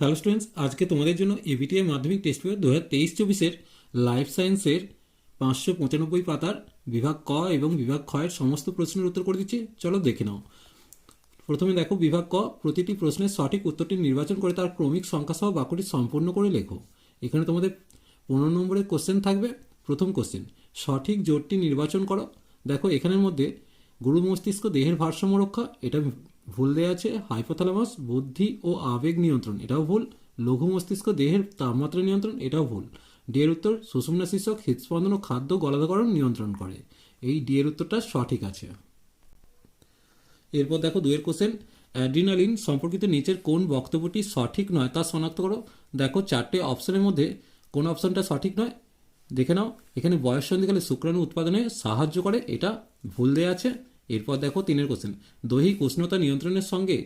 Hello students আজকে তোমাদের জন্য এবিটিআই মাধ্যমিক টেস্ট পেপার দু হাজার তেইশ চব্বিশের লাইফ সায়েন্সের পাঁচশো পঁচানব্বই পাতার বিভাগ ক এবং বিভাগ ক্ষয়ের সমস্ত প্রশ্নের উত্তর করে দিচ্ছি। চলো দেখে নাও। প্রথমে দেখো বিভাগ ক, প্রতিটি প্রশ্নের সঠিক উত্তরটি নির্বাচন করে তার ক্রমিক সংখ্যা সহ বাক্যটি সম্পূর্ণ করে লেখো। এখানে তোমাদের পনেরো নম্বরের কোশ্চেন থাকবে। প্রথম কোশ্চেন সঠিক জোটটি নির্বাচন করো। দেখো এখানের মধ্যে গুরু মস্তিষ্ক দেহের ভারসাম্য রক্ষা, এটা ভুল দেওয়া আছে হাইপোথ্যালামাস বুদ্ধি ও আবেগ নিয়ন্ত্রণ, এটাও ভুল। লঘু মস্তিষ্ক, দেহের তাপমাত্রা নিয়ন্ত্রণ, এটাও ভুল। ডি এর উত্তর, সুষুম্না শীর্ষক হৃদস্পন্দন ও খাদ্য গলাধকরণ নিয়ন্ত্রণ করে। এই ডি এর উত্তরটা সঠিক আছে। এরপর দেখো দুয়ের কোশ্চেন অ্যাড্রিনালিন সম্পর্কিত নিচের কোন বক্তব্যটি সঠিক নয় তা শনাক্ত করো। দেখো চারটে অপশনের মধ্যে কোন অপশনটা সঠিক নয়। দেখে নাও, এখানে বয়স সন্ধিকালে শুক্রাণু উৎপাদনে সাহায্য করে, এটা ভুল দেয়া আছে। এরপর দেখো তিনের কোশ্চেন দৈহিক উষ্ণতা নিয়ন্ত্রণের সঙ্গে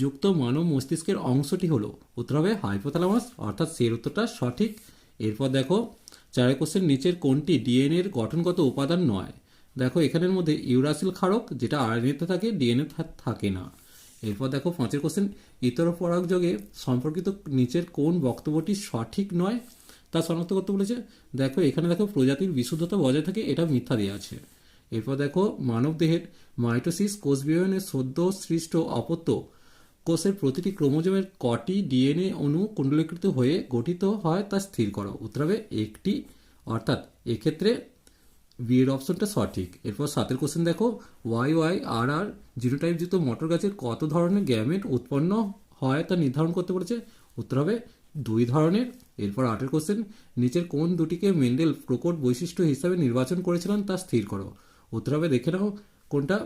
যুক্ত মানব মস্তিষ্কের অংশটি হলো। উত্তর হবে হাইপোথ্যালামাস অর্থাৎ সের উত্তরটা সঠিক। এরপর দেখো চারের কোশ্চেন নিচের কোনটি ডিএনএর গঠনগত উপাদান নয়? দেখো এখানের মধ্যে ইউরাসিল ক্ষারক, যেটা আরএনএতে থাকে ডিএনএ থাকে না। এরপর দেখো পাঁচের কোশ্চেন ইতর পরাগযোগে সম্পর্কিত নিচের কোন বক্তব্যটি সঠিক নয়? তা শনাক্ত করতে বলেছে। দেখো এখানে দেখো প্রজাতির বিশুদ্ধতা বজায় থাকে, এটা মিথ্যা দেওয়া আছে। এরপর দেখো মানব দেহের মাইটোসিস কোষ বিভাজনের সদ্য সৃষ্ট অপত্য। কোষের প্রতিটি ক্রোমোজোমের কটি ডিএনএ অণু কুণ্ডলীকৃত হয়ে গঠিত হয় তা স্থির করো। উত্তর হবে একটি। অর্থাৎ এক্ষেত্রে বি এর অপশনটা সঠিক। এরপর সাতের কোশ্চেন দেখো ওয়াই ওয়াই আর আর জিনোটাইপযুক্ত মটর গাছের কত ধরনের গ্যামেট উৎপন্ন হয় তা নির্ধারণ করতে বলেছে? উত্তর হবে দুই ধরনের। এরপর আটের কোশ্চেন নিচের কোন দুটিকে মেন্ডেল প্রকট বৈশিষ্ট্য হিসাবে নির্বাচন করেছিলেন তা স্থির করো। উত্তর হবে, দেখে নাও কোনটা।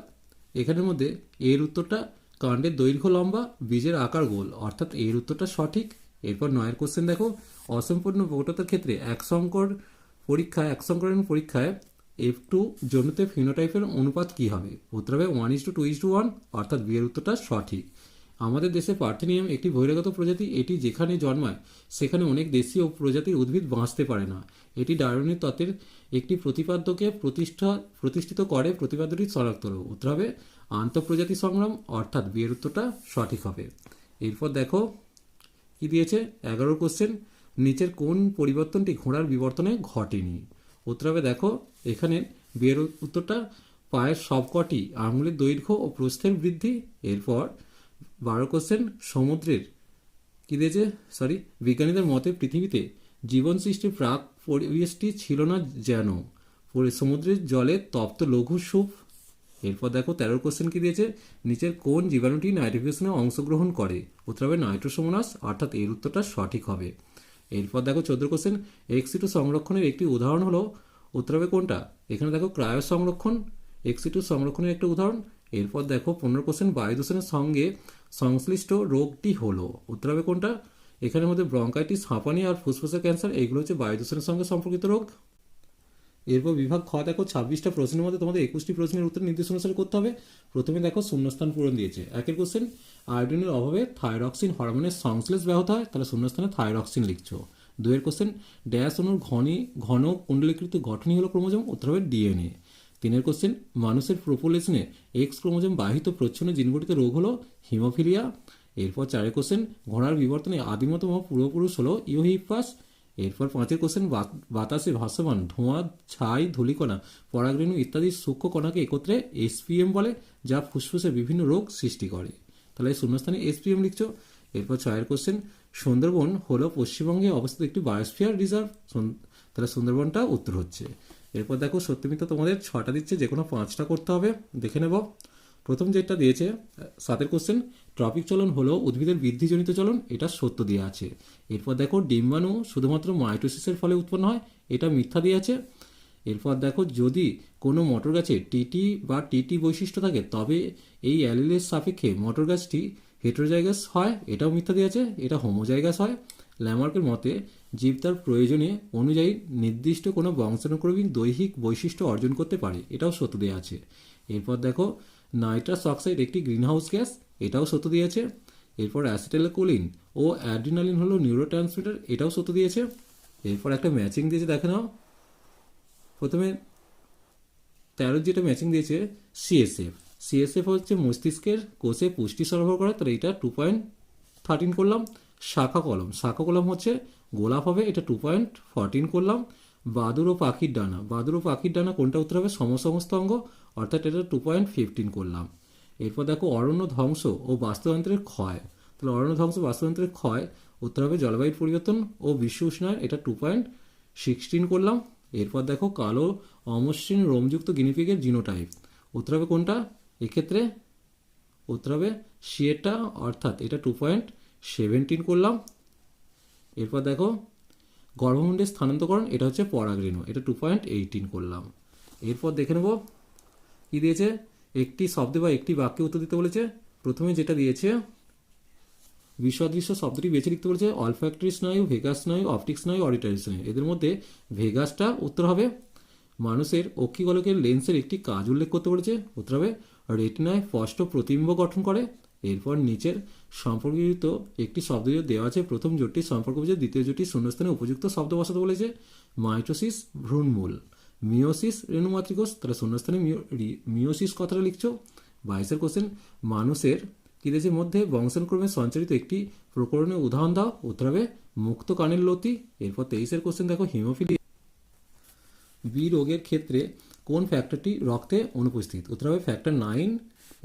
এখানের মধ্যে এর উত্তরটা কাণ্ডের দৈর্ঘ্য লম্বা, বীজের আকার গোল। অর্থাৎ এর উত্তরটা সঠিক। এরপর নয়ের কোশ্চেন দেখো। অসম্পূর্ণ প্রকটতার ক্ষেত্রে এক সংকর পরীক্ষায়, এক সংকরণ পরীক্ষায় এফ টু জন্যতে ফিনোটাইপের অনুপাত কী হবে? উত্তর হবে one is two two is two one অর্থাৎ বিয়ের উত্তরটা সঠিক। আমাদের দেশে পার্থেনিয়াম একটি বহিরাগত প্রজাতি, এটি যেখানে জন্মায়, সেখানে অনেক দেশীয় প্রজাতির উদ্ভিদ বাঁচতে পারে না। এটি ডায়রনের তত্ত্বের একটি প্রতিপাদ্যকে প্রতিষ্ঠা, প্রতিষ্ঠিত করে, প্রতিপাদ্যটি শনাক্ত উত্তর হবে আন্তঃপ্রজাতি সংগ্রাম, অর্থাৎ বিয়ের উত্তরটা সঠিক হবে। এরপর দেখো, কি দিয়েছে? এগারো কোশ্চেন নিচের কোন পরিবর্তনটি ঘোড়ার বিবর্তনে ঘটেনি? উত্তর হবে দেখো, এখানে বিয়ের উত্তরটা, পায়ের সবকটি আঙুলের দৈর্ঘ্য ও প্রস্থের বৃদ্ধি। এরপর বারো কোশ্চেন সমুদ্রের। কি দিয়েছে? সরি বিজ্ঞানীদের মতে পৃথিবীতে জীবন সৃষ্টির প্রাক পরিবেশটি ছিল না যেন। সমুদ্রের জলে তপ্ত লঘু সুপ। এরপর দেখো, তেরো কোশ্চেন কি দিয়েছে? নিচের কোন জীবাণুটি নাইট্রিফিকেশনে অংশগ্রহণ করে? উত্তর হবে নাইট্রোসোমোনাস, অর্থাৎ এর উত্তরটা সঠিক হবে। এরপর দেখো, চোদ্দ কোশ্চেন এক্সিটু সংরক্ষণের একটি উদাহরণ হলো। উত্তর হবে কোনটা? এখানে দেখো, ক্রায় সংরক্ষণ, এক্সিটু সংরক্ষণের একটা উদাহরণ এরপর দেখো, পনেরো কোশ্চেন বায়ু দূষণের সঙ্গে সংশ্লিষ্ট রোগটি হলো। উত্তর হবে কোনটা? এখানের মধ্যে ব্রঙ্কাইটিস, হাঁপানি আর ফুসফুসের ক্যান্সার এগুলো হচ্ছে বায়ু দূষণের সঙ্গে সম্পর্কিত রোগ। এরপর বিভাগ খ, দেখো, ছাব্বিশটা প্রশ্নের মধ্যে তোমাদের একুশটি প্রশ্নের উত্তর নির্দেশ অনুসারে করতে হবে। প্রথমে দেখো, শূন্যস্থান পূরণ দিয়েছে। একের কোশ্চেন আয়োডিনের অভাবে থাইরক্সিন হরমোনের সংশ্লেষ ব্যাহত হয়। তাহলে শূন্যস্থানে থাইরক্সিন লিখছো। দুয়ের কোশ্চেন ড্যাশ অনুর ঘনি, ঘন কুণ্ডলীকৃত গঠনই হলো ক্রোমোজোম। উত্তর হবে ডিএনএ। তিনের কোশ্চেন, মানুষের প্রপোলেশনে এক্স ক্রোমোজোম বাহিত প্রচ্ছন্ন জিনগঠিত রোগ হলো হিমোফিলিয়া। এরপর চারের কোশ্চেন, ঘোড়ার বিবর্তনে আদিমতম পূর্বপুরুষ হলো ইউহিপাস এরপর পাঁচের কোশ্চেন বাতাসে ভাসমান ধোঁয়া, ছাই, ধূলিকণা, পরাগরেণু ইত্যাদি সূক্ষ্ম কণাকে একত্রে এসপিএম বলে, যা ফুসফুসে বিভিন্ন রোগ সৃষ্টি করে। তাহলে শূন্যস্থানে এসপিএম লিখছো। এরপর ছয়ের কোশ্চেন, সুন্দরবন হলো পশ্চিমবঙ্গে অবস্থিত একটি বায়োস্ফিয়ার রিজার্ভ তাহলে সুন্দরবনটা উত্তর হচ্ছে। এরপর দেখো সত্যমিতা তোমাদের ছটা দিচ্ছে যে কোনো পাঁচটা করতে হবে। দেখে নেব। প্রথম যেটা দিয়েছে, সাতের কোশ্চেন ট্রপিক চলন হলো উদ্ভিদের বৃদ্ধিজনিত চলন, এটা সত্য দিয়ে আছে। এরপর দেখো, ডিম্বাণু শুধুমাত্র মাইটোসিসের ফলে উৎপন্ন হয়, এটা মিথ্যা দিয়ে আছে। এরপর দেখো, যদি কোনো মটর গাছে টিটি বা টিটি বৈশিষ্ট্য থাকে, তবে এই অ্যালিলের সাপেক্ষে মটর গাছটি হেট্রোজাইগাস হয়, এটাও মিথ্যা দিয়ে আছে, এটা হোমোজাইগাস হয়। ল্যামার্কের মতে জীব তার প্রয়োজনে অনুযায়ী নির্দিষ্ট কোনো বংশানুক্রমিক দৈহিক বৈশিষ্ট্য অর্জন করতে পারে, এটাও সত্য দেওয়া আছে। এরপর দেখো, নাইট্রাস অক্সাইড একটি গ্রিনহাউস গ্যাস, এটাও সত্য দিয়েছে। এরপর অ্যাসিটাইলকোলিন ও অ্যাড্রিনালিন হলো নিউরো ট্রান্সমিটার এটাও সত্য দিয়েছে। এরপর একটা ম্যাচিং দিয়েছে, দেখে নাও। প্রথমে তেরো যেটা ম্যাচিং দিয়েছে সিএসএফ সিএসএফ হচ্ছে মস্তিষ্কের কোষে পুষ্টি সরবরাহ করা, তাহলে এটা টু পয়েন্ট থার্টিন করলাম। শাখা কলম। শাখা কলম হচ্ছে গোলাপ হবে, এটা টু পয়েন্ট ফোরটিন করলাম। বাদুর ও পাখির ডানা। বাদুর ও পাখির ডানা কোনটা উত্তর হবে? সমসমস্ত অঙ্গ, অর্থাৎ এটা টু পয়েন্ট ফিফটিন করলাম। এরপর দেখো অরণ্য ধ্বংস ও বাস্তুতন্ত্রের ক্ষয়। তাহলে অরণ্য ধ্বংস, বাস্তুতন্ত্রের ক্ষয়, উত্তর হবে জলবায়ুর পরিবর্তন ও বিশ্ব উষ্ণায়ন, এটা টু পয়েন্ট সিক্সটিন করলাম। এরপর দেখো কালো, অমসৃণ, রোমযুক্ত গিনিপিগের জিনোটাইপ উত্তর হবে কোনটা? এক্ষেত্রে উত্তর হবে সিয়েটা, অর্থাৎ এটা টু পয়েন্ট সেভেন্টিন করলাম। এরপর দেখো গর্ভমুণ্ডের স্থানান্তকরণ এটা হচ্ছে পরাগরেণু, এটা টু পয়েন্ট এইটিন করলাম। এরপর দেখে নেব, কি দিয়েছে? একটি শব্দে বা একটি বাক্যে উত্তর দিতে বলেছে। প্রথমে যেটা দিয়েছে, বিসদৃশ্য শব্দটি বেছে লিখতে বলেছে অলফ্যাক্টরি স্নায়ু ভেগাস স্নায়ু অপটিক স্নায়ু অডিটারি স্নায়ু। এদের মধ্যে ভেগাসটা উত্তর হবে, মানুষের অক্ষিগোলকের লেন্সের একটি কাজ উল্লেখ করতে বলেছে। উত্তর হবে রেটিনায় স্পষ্ট প্রতিবিম্ব গঠন করে এরপর নিচের সম্পর্কিত একটি শব্দ দেওয়া আছে, প্রথম জোটটি সম্পর্ক বুঝে, দ্বিতীয় জোটটি শূন্যস্থানে উপযুক্ত শব্দ বসাতে বলেছে। মাইটোসিস ভ্রূণমূল। মিওসিস রেণুমাতৃকোষ তাহলে শূন্যস্থানে মিও- মিওসিস কথাটা লিখছো? বাইশের কোশ্চেন মানুষের কিদেজের মধ্যে বংশানুক্রমে সঞ্চারিত একটি প্রকরণের উদাহরণ দাও। উত্তর হবে মুক্ত কানের লতি। এরপর তেইশের কোশ্চেন দেখো হিমোফিলি বি রোগের ক্ষেত্রে কোন ফ্যাক্টরটি রক্তে অনুপস্থিত? উত্তর হবে ফ্যাক্টর নাইন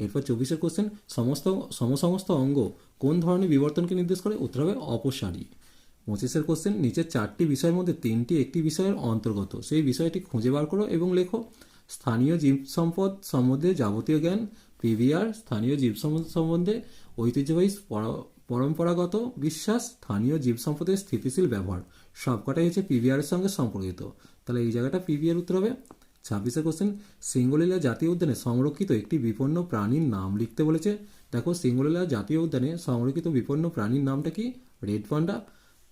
এরপর চব্বিশের কোশ্চেন সমস্ত, সমসমস্ত অঙ্গ কোন ধরনের বিবর্তনকে নির্দেশ করে? উত্তর হবে অপসারী। পঁচিশের কোশ্চেন নিচের চারটি বিষয়ের মধ্যে তিনটি একটি বিষয়ের অন্তর্গত। সেই বিষয়টি খুঁজে বার করো এবং লেখো, স্থানীয় জীব সম্পদ সম্বন্ধে যাবতীয় জ্ঞান, পিভিআর, স্থানীয় জীব সম্বন্ধে ঐতিহ্যবাহী পরম্পরাগত বিশ্বাস, স্থানীয় জীব সম্পদের স্থিতিশীল ব্যবহার। সবকটাই হচ্ছে পিভিআর এর সঙ্গে সম্পর্কিত। তাহলে এই জায়গাটা পিভিআর উত্তর হবে। ছাব্বিশে কোশ্চেন, সিঙ্গলীলা জাতীয় উদ্যানে সংরক্ষিত একটি বিপন্ন প্রাণীর নাম লিখতে বলেছে। দেখো, সিঙ্গলীলা জাতীয় উদ্যানে সংরক্ষিত বিপন্ন প্রাণীর নামটা কি? Red panda.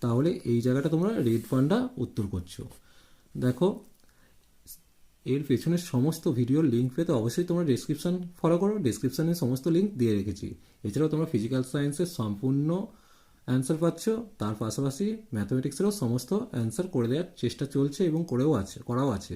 তাহলে এই জায়গাটা তোমরা রেড পান্ডা উত্তর করছ। দেখো, এর পেছনের সমস্ত ভিডিওর লিঙ্ক পেতে অবশ্যই তোমরা ডেসক্রিপশন ফলো করো। ডেসক্রিপশনে সমস্ত লিঙ্ক দিয়ে রেখেছি। এছাড়াও তোমরা ফিজিক্যাল সায়েন্সের সম্পূর্ণ অ্যান্সার পাচ্ছ। তার পাশাপাশি ম্যাথমেটিক্সেরও সমস্ত অ্যান্সার করে দেওয়ার চেষ্টা চলছে এবং করেও আছে, করাও আছে।